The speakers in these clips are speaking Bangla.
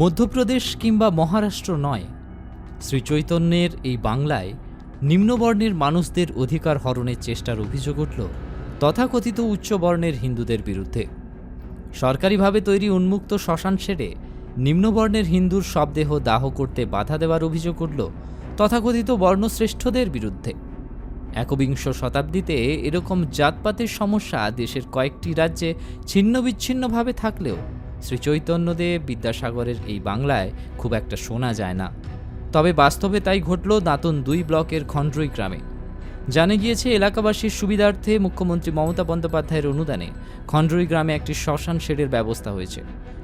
মধ্যপ্রদেশ কিংবা মহারাষ্ট্র নয়। শ্রীচৈতন্যের এই বাংলায় নিম্নবর্ণের মানুষদের অধিকার হরণের চেষ্টার অভিযোগ উঠল তথাকথিত উচ্চবর্ণের হিন্দুদের বিরুদ্ধে। সরকারিভাবে তৈরি উন্মুক্ত শ্মশান সেরে নিম্নবর্ণের হিন্দুর শবদেহ দাহ করতে বাধা দেওয়ার অভিযোগ উঠল তথাকথিত বর্ণশ্রেষ্ঠদের বিরুদ্ধে। একবিংশ শতাব্দীতে এরকম জাতপাতের সমস্যা দেশের কয়েকটি রাজ্যে ছিন্ন বিচ্ছিন্নভাবে থাকলেও শ্রী চৈতন্যদেব বিদ্যাসাগরের এই বাংলায় খুব একটা শোনা যায় না। তবে বাস্তবে তাই ঘটল দাঁতন দুই ব্লকের খন্ড্রই গ্রামে। জানা গিয়েছে, এলাকাবাসীর সুবিধার্থে মুখ্যমন্ত্রী মমতা বন্দ্যোপাধ্যায়ের অনুদানে খন্ড্রই গ্রামে একটি শ্মশান শেডের ব্যবস্থা হয়েছে।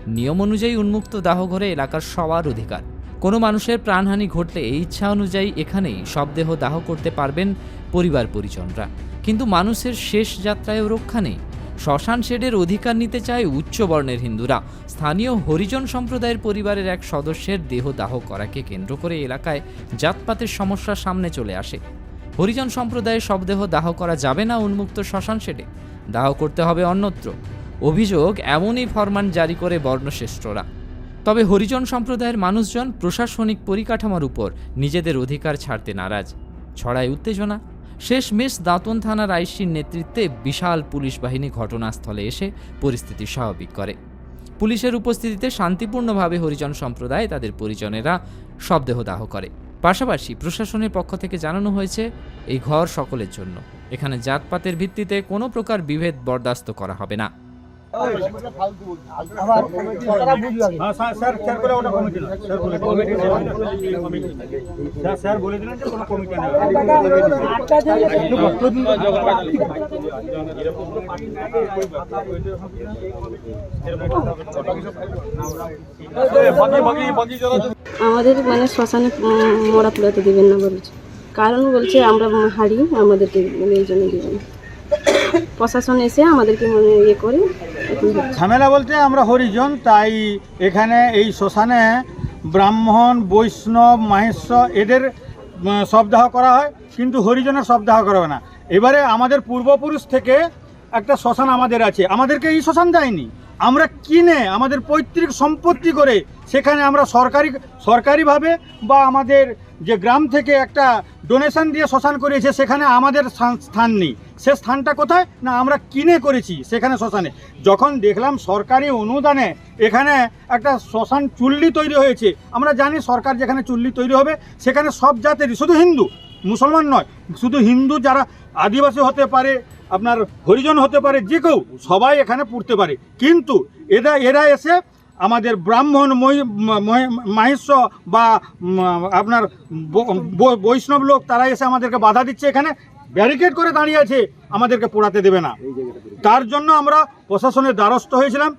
নিয়ম অনুযায়ী উন্মুক্ত দাহঘরে এলাকার সবার অধিকার। কোনো মানুষের প্রাণহানি ঘটলে ইচ্ছা অনুযায়ী এখানেই শবদেহ দাহ করতে পারবেন পরিবার পরিজনরা। কিন্তু মানুষের শেষ যাত্রায়ও রক্ষা নেই। শ্মশান শেডের অধিকার নিতে চায় উচ্চ বর্ণের হিন্দুরা। স্থানীয় হরিজন সম্প্রদায়ের পরিবারের এক সদস্যের দেহ দাহ করাকে কেন্দ্র করে এলাকায় জাতপাতের সমস্যা সামনে চলে আসে। হরিজন সম্প্রদায়ের শবদেহ দাহ করা যাবে না উন্মুক্ত শ্মশান শেডে। দাহ করতে হবে অন্যত্র। অভিযোগ এমনই ফরমান জারি করে বর্ণশ্রেষ্ঠরা। তবে হরিজন সম্প্রদায়ের মানুষজন প্রশাসনিক পরিকাঠামোর উপর নিজেদের অধিকার ছাড়তে নারাজ। ছড়ায় উত্তেজনা। শেষমেশ দাঁতন থানার আইসির নেতৃত্বে বিশাল পুলিশ বাহিনী ঘটনাস্থলে এসে পরিস্থিতি স্বাভাবিক করে। পুলিশের উপস্থিতিতে শান্তিপূর্ণভাবে হরিজন সম্প্রদায় তাদের পরিজনেরা শবদেহ দাহ করে। পাশাপাশি প্রশাসনের পক্ষ থেকে জানানো হয়েছে, এই ঘর সকলের জন্য। এখানে জাতপাতের ভিত্তিতে কোনো প্রকার বিভেদ বরদাস্ত করা হবে না। হ্যাঁ স্যার স্যার স্যার করে ওটা কমিটি না স্যার বলে কমিটি স্যার স্যার বলে দিলেন যে কোনো কমিটি না। আমাদের মানে শ্মশানে মরা তুলাতে দিবেন না বলছে। কারণ বলছে আমরা হারি আমাদেরকে মানে এই জন্য দিবেন প্রশাসন এসে আমাদেরকে মানে ইয়ে করে। ঝামেলা বলতে আমরা হরিজন তাই এখানে এই শ্মশানে ব্রাহ্মণ বৈষ্ণব মাহেশ্বর এদের উম, শবদাহ করা হয় কিন্তু হরিজনের শবদাহ করা হয় না। এবারে আমাদের পূর্বপুরুষ থেকে একটা শ্মশান আমাদের আছে। আমাদেরকে এই শ্মশান দেয়নি। আমরা কিনে আমাদের পৈতৃক সম্পত্তি করে সেখানে আমরা সরকারি সরকারিভাবে বা আমাদের যে গ্রাম থেকে একটা ডোনেশন দিয়ে শ্মশান করিয়েছে সেখানে আমাদের স্থান নেই। সে স্থানটা কোথায়? না, আমরা কিনে করেছি সেখানে শ্মশানে। যখন দেখলাম সরকারি অনুদানে এখানে একটা শ্মশান চুল্লি তৈরি হয়েছে, আমরা জানি সরকার যেখানে চুল্লি তৈরি হবে, সেখানে সব জাতেরই শুধু হিন্দু, মুসলমান নয়, শুধু হিন্দু যারা আদিবাসী হতে পারে, আপনার হরিজন হতে পারে, যে কেউ, সবাই এখানে পড়তে পারে। কিন্তু এরা এরা এসে আমাদের ব্রাহ্মণ মহি- মহি- মাহিষ্য বা আপনার বৈষ্ণব লোক, তারা এসে আমাদেরকে বাধা দিচ্ছে এখানে। ব্যারিকেড করে দাঁড়িয়ে আছে আমাদেরকে পোড়াতে দেবে না। তার জন্য আমরা প্রশাসনের দ্বারস্থ হয়েছিলাম।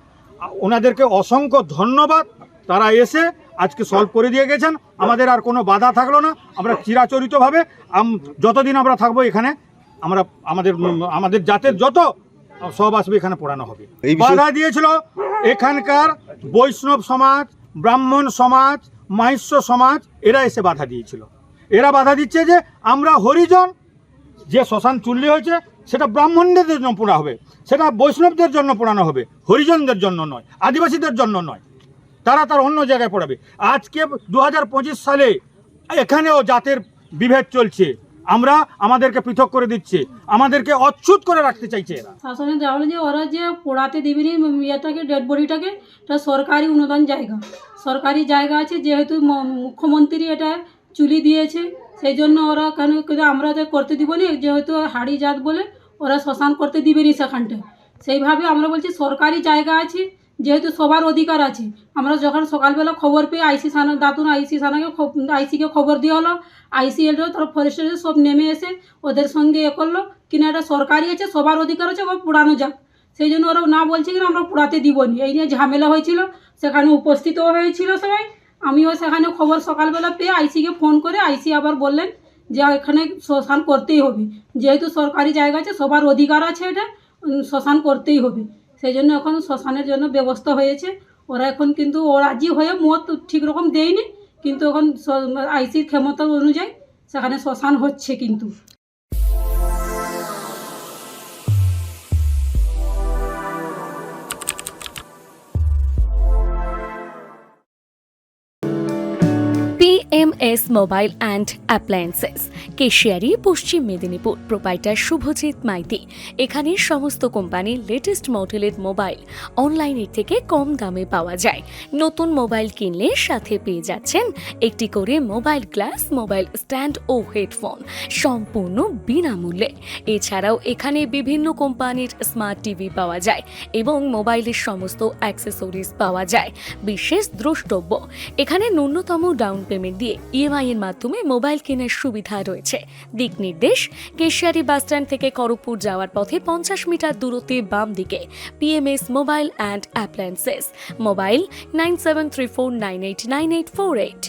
ওনাদেরকে অসংখ্য ধন্যবাদ। তারা এসে আজকে সলভ করে দিয়ে গেছেন। আমাদের আর কোনো বাধা থাকল না। আমরা চিরাচরিতভাবে যতদিন আমরা থাকব এখানে আমরা আমাদের আমাদের জাতের যত সব আসবে এখানে পড়ানো হবে। বাধা দিয়েছিল এখানকার বৈষ্ণব সমাজ ব্রাহ্মণ সমাজ মাহিষ্য সমাজ এরা এসে বাধা দিয়েছিল। এরা বাধা দিচ্ছে যে আমরা হরিজন যে শ্মশান চুল্লি হয়েছে, সেটা ব্রাহ্মণদের জন্য পোড়া হবে। সেটা বৈষ্ণবদের জন্য পোড়ানো হবে, হরিজনদের জন্য নয়, আদিবাসীদের জন্য নয়। তারা তার অন্য জায়গায় পড়াবে। আজকে দু হাজার পঁচিশ সালে এখানেও জাতের বিভেদ চলছে। আমরা আমাদেরকে পৃথক করে দিচ্ছে। আমাদেরকে অচ্ছুত করে রাখতে চাইছে যে ওরা যে পোড়াতে দিবি নি ইয়েটাকে ডেড বডিটাকে এটা সরকারি অনুদান জায়গা। সরকারি জায়গা আছে, যেহেতু মুখ্যমন্ত্রী এটা চুলি দিয়েছে। সেই জন্য ওরা কেন আমরা করতে দিব না, যেহেতু হাড়ি জাত বলে ওরা শ্মশান করতে দিবে নি সেখানটায়। সেইভাবে আমরা বলছি সরকারি জায়গা আছে, যেহেতু সবার অধিকার আছে। আমরা যখন সকালবেলা খবর পেয়ে আইসি থানা, দাতুন আইসি থানাকে আইসিকে খবর দেওয়া হলো আইসি এলো তারপর ফরেস্টার সব নেমে এসে ওদের সঙ্গে এ করল, কিনা এটা সরকারি আছে, সবার অধিকার আছে ওরা পোড়ানো যাক। সেই জন্য ওরা না বলছে কিনা, আমরা পোড়াতে দিব নি। এই নিয়ে ঝামেলা হয়েছিল, সেখানে উপস্থিতও হয়েছিল সবাই। আমিও সেখানে খবর সকালবেলা পেয়ে আইসিকে ফোন করে আইসি আবার বললেন যে এখানে শ্মশান করতেই হবে। যেহেতু সরকারি জায়গা আছে, সবার অধিকার আছে এটা শ্মশান করতেই হবে। সেই জন্য এখন শ্মশানের জন্য ব্যবস্থা হয়েছে। ওরা এখন কিন্তু, ও রাজি হয়ে মত ঠিক রকম দেয়নি, কিন্তু এখন আইসির ক্ষমতা অনুযায়ী সেখানে শ্মশান হচ্ছে কিন্তু। M S mobile and appliances Keshiary, Paschim Medinipur. Proprietor Subhajit Maiti. এখানে সমস্ত কোম্পানির লেটেস্ট মডেলের মোবাইল অনলাইনের থেকে কম দামে পাওয়া যায়। নতুন মোবাইল কিনলে সাথে পেয়ে যাচ্ছেন একটি করে মোবাইল গ্লাস মোবাইল স্ট্যান্ড ও হেডফোন সম্পূর্ণ বিনামূল্যে। এছাড়াও এখানে বিভিন্ন কোম্পানির স্মার্ট টিভি পাওয়া যায় এবং মোবাইলের সমস্ত অ্যাক্সেসরিজ পাওয়া যায়। বিশেষ দ্রষ্টব্য। এখানে ন্যূনতম ডাউন পেমেন্ট দিয়ে ইএমআই এর মাধ্যমে মোবাইল কেনার সুবিধা রয়েছে দিক নির্দেশ কেশিয়ারি বাসস্ট্যান্ড থেকে করপুর যাওয়ার পথে পঞ্চাশ মিটার দূরত্বে বাম দিকে P M S mobile and appliances mobile nine seven three four nine eight nine eight four eight